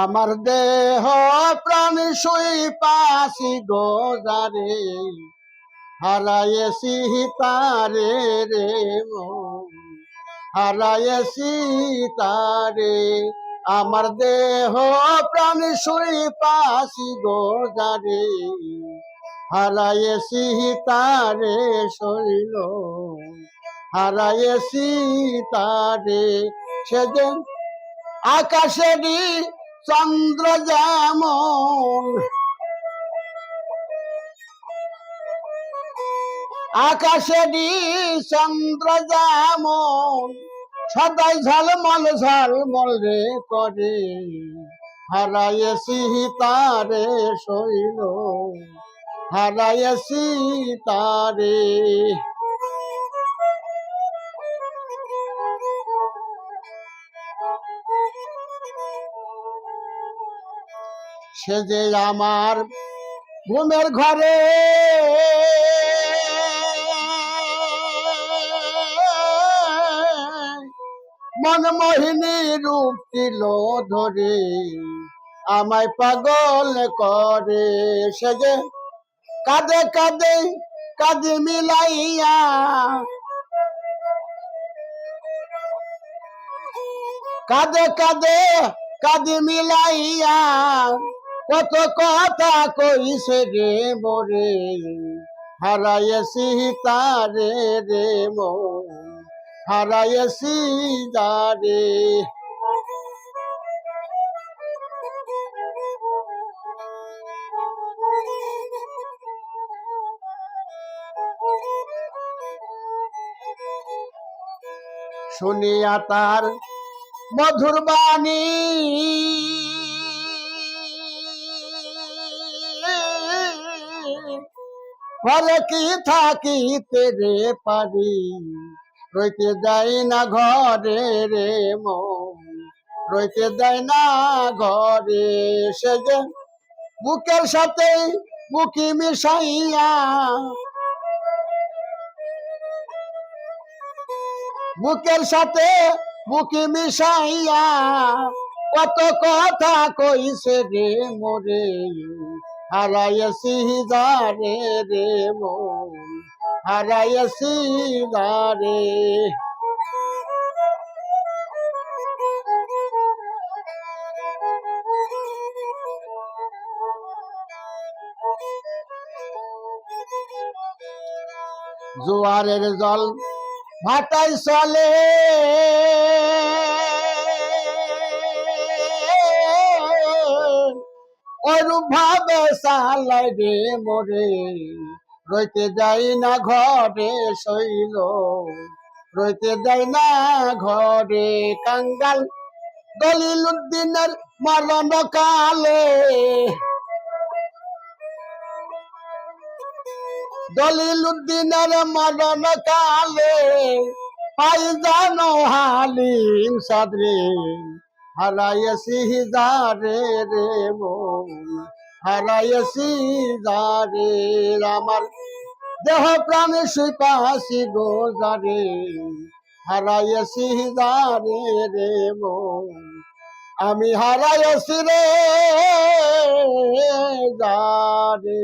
আমার দেহ প্রাণ শুই পাশি গোজারে হারায়েছি তারে রে হারায়েছি তারে। আমার দেহ প্রাণ শুই পাশি গোজারে হারায়েছি তারে শৈল। হারাইছি তারে। সেদিন আকাশেরই চন্দ্র যেমন। আকাশেরই চন্দ্র যেমন। সদাই ঝলমল ঝলমল রে করে। হারাইছি তারে শৈল। হারাইছি তারে। সে যে আমার ঘুমের ঘরে। মনমোহিনী রূপ দিল ধরে, আমায় পাগল করে। সে যে কাঁদে কাঁদে কাঁদে মিলাইয়া কাঁদে কাঁদে কাঁদে মিলাইয়া কত কথা কইছে রে মোরে? হারাইছি তারে রে মো। হারাইছি যারে শুনিয়া তার মধুর বাণী ফলে কি থাকিতে রে পারি? রইতে দেয় না ঘরে রে মন। রইতে দেয় না ঘরে সে যে বুকের সাথে বুকি মিশাইয়া। বুকের সাথে বুকি মিশাইয়া। কত কথা কইছে রে মোরে। হারাইছি যারে রে মন হারাইছি যারে জোয়ারের জল ভাটাই চলে। ওরূপ ভাবে সালাই রে মোরে। রইতে যাই না ঘরে শৈল, রইতে যাই না ঘরে কাঙ্গাল। দলিল উদ্দিনের মরণ কালে দলিল উদ্দিনের মরণ কালে পাই জানো হালিম সাদরে। হারাইছি যারে রে মন হারাইছি যারে আমার দেহ প্রাণে শুই পাশি গো যারে হারাইছি যারে রে মন, আমি হারাইছি রে যারে।